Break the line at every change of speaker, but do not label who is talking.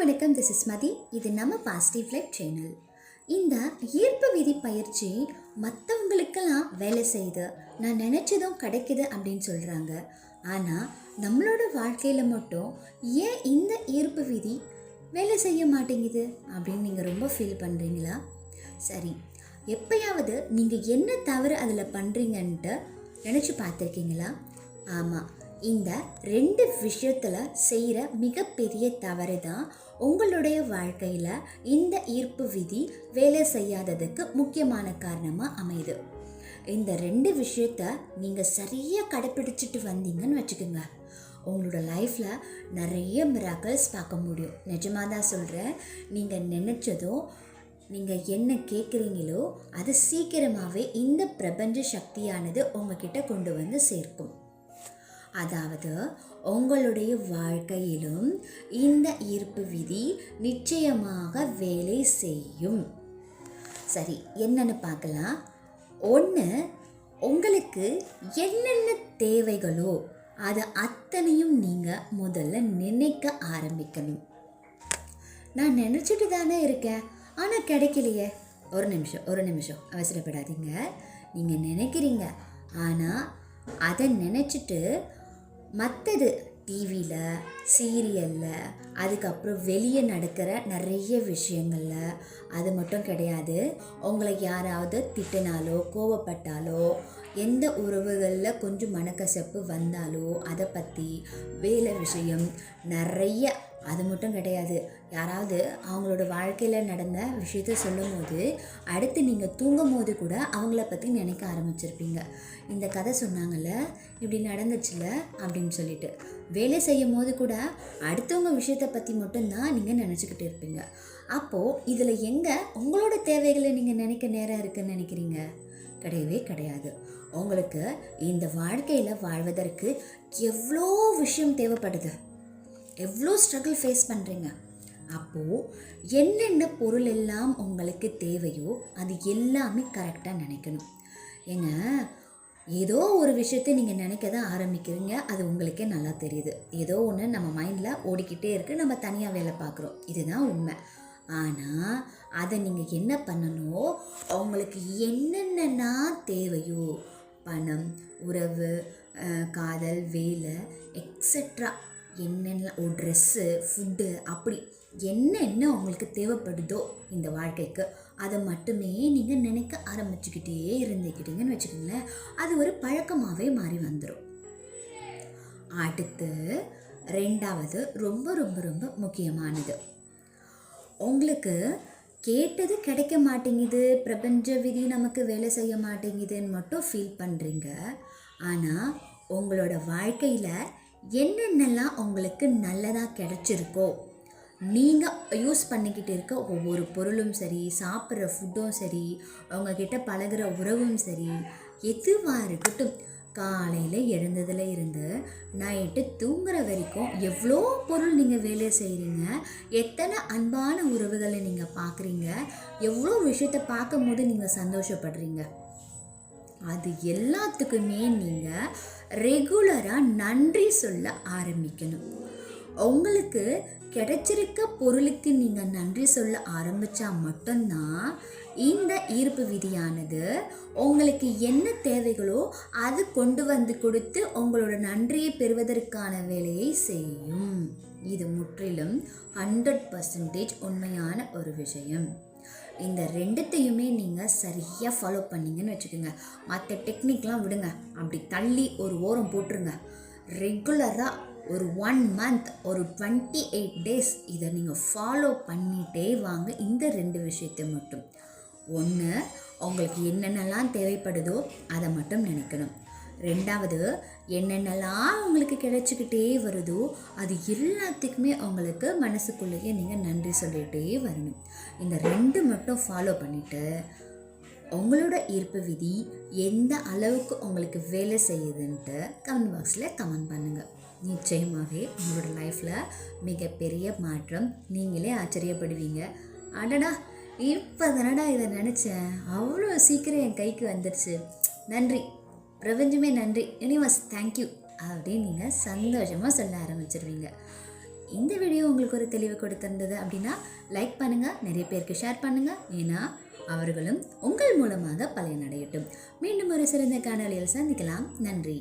வணக்கம் this is மதி. இது நம்ம பாசிட்டிவ் லைஃப் சேனல் இந்த ஈர்ப்பு விதி பயிற்சி மற்றவங்களுக்கெல்லாம் வேலை செய்யுது. நான் நினச்சதும் கிடைக்குது அப்படின்னு சொல்கிறாங்க ஆனால் நம்மளோட வாழ்க்கையில் மட்டும் ஏன் இந்த ஈர்ப்பு விதி வேலை செய்ய மாட்டேங்குது அப்படின்னு நீங்கள் ரொம்ப ஃபீல் பண்ணுறீங்களா சரி எப்பயாவது நீங்கள் என்ன தவறு அதில் பண்ணுறீங்கன்ட்டு நினச்சி பார்த்துருக்கீங்களா? ஆமாம் இந்த ரெண்டு விஷயத்தில் செய்கிற மிகப்பெரிய தவறு தான் உங்களுடைய வாழ்க்கையில் இந்த ஈர்ப்பு விதி வேலை செய்யாததுக்கு முக்கியமான காரணமாக அமையுது. இந்த ரெண்டு விஷயத்த நீங்கள் சரியாக கடைப்பிடிச்சிட்டு வந்தீங்கன்னு வச்சுக்கோங்க. உங்களோட லைஃப்பில் நிறைய மிராக்கல்ஸ் பார்க்க முடியும். நிஜமாக தான் சொல்கிறேன் நீங்கள் நினச்சதும் நீங்கள் என்ன கேட்குறீங்களோ அது சீக்கிரமாகவே இந்த பிரபஞ்ச சக்தியானது உங்ககிட்ட கொண்டு வந்து சேர்க்கும். அதாவது உங்களுடைய வாழ்க்கையிலும் இந்த ஈர்ப்பு விதி நிச்சயமாக வேலை செய்யும். சரி என்னன்னு பார்க்கலாம். ஒன்று உங்களுக்கு என்னென்ன தேவைகளோ அதை அத்தனையும் நீங்கள் முதல்ல நினைக்க ஆரம்பிக்கணும். நான் நினச்சிட்டு தானே இருக்கேன். ஆனால் கிடைக்கலையே. ஒரு நிமிஷம் ஒரு நிமிஷம். அவசரப்படாதீங்க. நீங்கள் நினைக்கிறீங்க. ஆனால் அதை நினச்சிட்டு மற்றது டிவியில் சீரியலில் அதுக்கப்புறம் வெளியே நடக்கிற நிறைய விஷயங்களில் அது மட்டும் கிடையாது. உங்களை யாராவது திட்டினாலோ கோவப்பட்டாலோ எந்த உறவுகளில் கொஞ்சம் மனக்கசப்பு வந்தாலோ அதை பற்றி வேலை விஷயம் நிறைய அது மட்டும் கிடையாது. யாராவது அவங்களோட வாழ்க்கையில் நடந்த விஷயத்த சொல்லும் போது அடுத்து நீங்கள் தூங்கும் போது கூட அவங்கள பற்றி நினைக்க ஆரம்பிச்சிருப்பீங்க. இந்த கதை சொன்னாங்கல்ல இப்படி நடந்துச்சுல அப்படின்னு சொல்லிட்டு. வேலை செய்யும் போது கூட அடுத்தவங்க விஷயத்தை பற்றி மட்டும்தான் நீங்கள் நினச்சிக்கிட்டு இருப்பீங்க. அப்போது இதில் எங்கே உங்களோட தேவைகளை நீங்கள் நினைக்க நேரம் இருக்குன்னு நினைக்கிறீங்க? கிடையவே கிடையாது. உங்களுக்கு இந்த வாழ்க்கையில் வாழ்வதற்கு எவ்வளோ விஷயம் தேவைப்படுது? எவ்வளோ ஸ்ட்ரகிள் ஃபேஸ் பண்ணுறீங்க அப்போது என்னென்ன பொருள் எல்லாம் உங்களுக்கு தேவையோ அது எல்லாமே கரெக்டாக நினைக்கணும். ஏங்க ஏதோ ஒரு விஷயத்தை நீங்கள் நினைக்க தான் ஆரம்பிக்கிறீங்க அது உங்களுக்கே நல்லா தெரியுது. ஏதோ ஒன்று நம்ம மைண்டில் ஓடிக்கிட்டே இருக்குது நம்ம தனியாக வேலை பார்க்குறோம். இதுதான் உண்மை. ஆனால் அதை நீங்கள் என்ன பண்ணணும்? அவங்களுக்கு என்னென்னா தேவையோ பணம் உறவு காதல் வேலை எக்ஸெட்ரா என்னென்ன ஒரு ட்ரெஸ்ஸு ஃபுட்டு அப்படி என்னென்ன உங்களுக்கு தேவைப்படுதோ இந்த வாழ்க்கைக்கு அதை மட்டுமே நீங்கள் நினைக்க ஆரம்பிச்சுக்கிட்டே இருந்துக்கிட்டீங்கன்னு வச்சுக்கோங்களேன். அது ஒரு பழக்கமாகவே மாறி வந்துடும் அடுத்து ரெண்டாவது ரொம்ப ரொம்ப ரொம்ப முக்கியமானது. உங்களுக்கு கேட்டது கிடைக்க மாட்டேங்குது பிரபஞ்ச விதி நமக்கு வேலை செய்ய மாட்டேங்குதுன்னு மட்டும் ஃபீல் பண்ணுறீங்க ஆனால் உங்களோட வாழ்க்கையில் என்னென்னலாம் உங்களுக்கு நல்லதாக கிடைச்சிருக்கோ நீங்கள் யூஸ் பண்ணிக்கிட்டு இருக்க ஒவ்வொரு பொருளும் சரி சாப்பிட்ற ஃபுட்டும் சரி உங்ககிட்ட பழகுற உறவும் சரி எதுவாக இருக்கட்டும் காலையில் எழுந்ததுல இருந்து நைட்டு தூங்குற வரைக்கும் எவ்வளோ பொருள் நீங்கள் வேலை செய்கிறீங்க எத்தனை அன்பான உறவுகளை நீங்கள் பார்க்குறீங்க எவ்வளோ விஷயத்தை பார்க்கும்போது நீங்கள் சந்தோஷப்படுறீங்க. அது எல்லாத்துக்குமே நீங்கள் ரெகுலராக நன்றி சொல்ல ஆரம்பிக்கணும். உங்களுக்கு கிடைச்சிருக்க பொருளுக்கு நீங்கள் நன்றி சொல்ல ஆரம்பித்தா மட்டும்தான் இந்த ஈர்ப்பு விதியானது உங்களுக்கு என்ன தேவைகளோ அது கொண்டு வந்து கொடுத்து உங்களோட நன்றியை பெறுவதற்கான வேலையை செய்யும். இது முற்றிலும் ஹண்ட்ரட் பர்சன்டேஜ் உண்மையான ஒரு விஷயம். இந்த ரெண்டுத்தையுமே நீங்கள் சரியாக ஃபாலோ பண்ணீங்கன்னு வச்சுக்கோங்க. மற்ற டெக்னிக்லாம் விடுங்க. அப்படி தள்ளி ஒரு ஓரம் போட்டுருங்க. ரெகுலராக ஒரு ஒன் மந்த் ஒரு டுவெண்ட்டி எயிட் டேஸ் இதை நீங்கள் ஃபாலோ பண்ணிகிட்டே வாங்க. இந்த ரெண்டு விஷயத்தை மட்டும். ஒன்று அவங்களுக்கு என்னென்னலாம் தேவைப்படுதோ அதை மட்டும் நினைக்கணும். ரெண்டாவது என்னென்னலாம் அவங்களுக்கு கிடைச்சிக்கிட்டே வருதோ அது எல்லாத்துக்குமே அவங்களுக்கு மனசுக்குள்ளேயே நீங்கள் நன்றி சொல்லிகிட்டே வரணும். இந்த ரெண்டு மட்டும் ஃபாலோ பண்ணிவிட்டு உங்களோட ஈர்ப்பு விதி எந்த அளவுக்கு உங்களுக்கு வேலை செய்யுதுன்ட்டு கமெண்ட் பாக்ஸில் கமெண்ட் பண்ணுங்கள் நிச்சயமாகவே உங்களோட லைஃப்பில் மிகப்பெரிய மாற்றம் நீங்களே ஆச்சரியப்படுவீங்க. அடடா! இப்போ தானடா இதை நினச்சேன். அவ்வளோ சீக்கிரம் என் கைக்கு வந்துடுச்சு நன்றி. பிரபஞ்சமே நன்றி. யூனிவர்ஸ் தேங்க்யூ அப்படின்னு நீங்கள் சந்தோஷமாக சொல்ல ஆரம்பிச்சிருவீங்க. இந்த வீடியோ உங்களுக்கு ஒரு தெளிவு கொடுத்துருந்தது அப்படின்னா லைக் பண்ணுங்கள் நிறைய பேருக்கு ஷேர் பண்ணுங்கள் ஏன்னா அவர்களும் உங்கள் மூலமாக பலனடையட்டும். மீண்டும் ஒரு சிறந்த காணொலியில் சந்திக்கலாம். நன்றி.